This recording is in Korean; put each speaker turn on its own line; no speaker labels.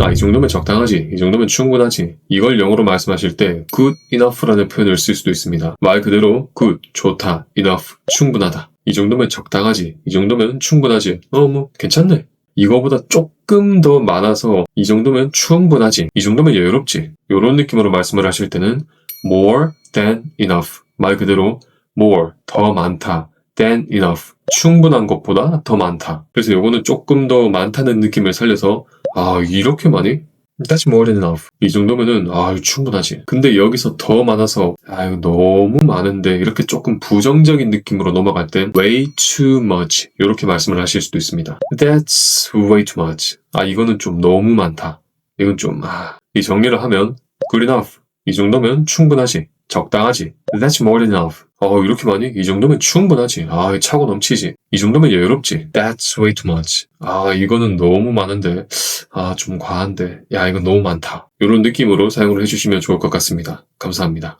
아, 이 정도면 적당하지. 이 정도면 충분하지. 이걸 영어로 말씀하실 때 good enough라는 표현을 쓸 수도 있습니다. 말 그대로 good, 좋다, enough, 충분하다. 이 정도면 적당하지. 이 정도면 충분하지. 어, 뭐, 괜찮네. 이거보다 조금 더 많아서 이 정도면 충분하지. 이 정도면 여유롭지. 이런 느낌으로 말씀을 하실 때는 more than enough. 말 그대로 more, 더 많다. than enough. 충분한 것보다 더 많다. 그래서 요거는 조금 더 많다는 느낌을 살려서 아, 이렇게 많이? That's more than enough. 이 정도면은 아, 충분하지. 근데 여기서 더 많아서 아유 너무 많은데 이렇게 조금 부정적인 느낌으로 넘어갈 땐 way too much 이렇게 말씀을 하실 수도 있습니다. That's way too much. 아 이거는 좀 너무 많다. 이건 좀 아, 이 정리를 하면 good enough. 이 정도면 충분하지. 적당하지. That's more than enough. 어, 이렇게 많이? 이 정도면 충분하지. 아, 차고 넘치지. 이 정도면 여유롭지. That's way too much. 아, 이거는 너무 많은데. 아, 좀 과한데. 야, 이건 너무 많다. 이런 느낌으로 사용을 해주시면 좋을 것 같습니다. 감사합니다.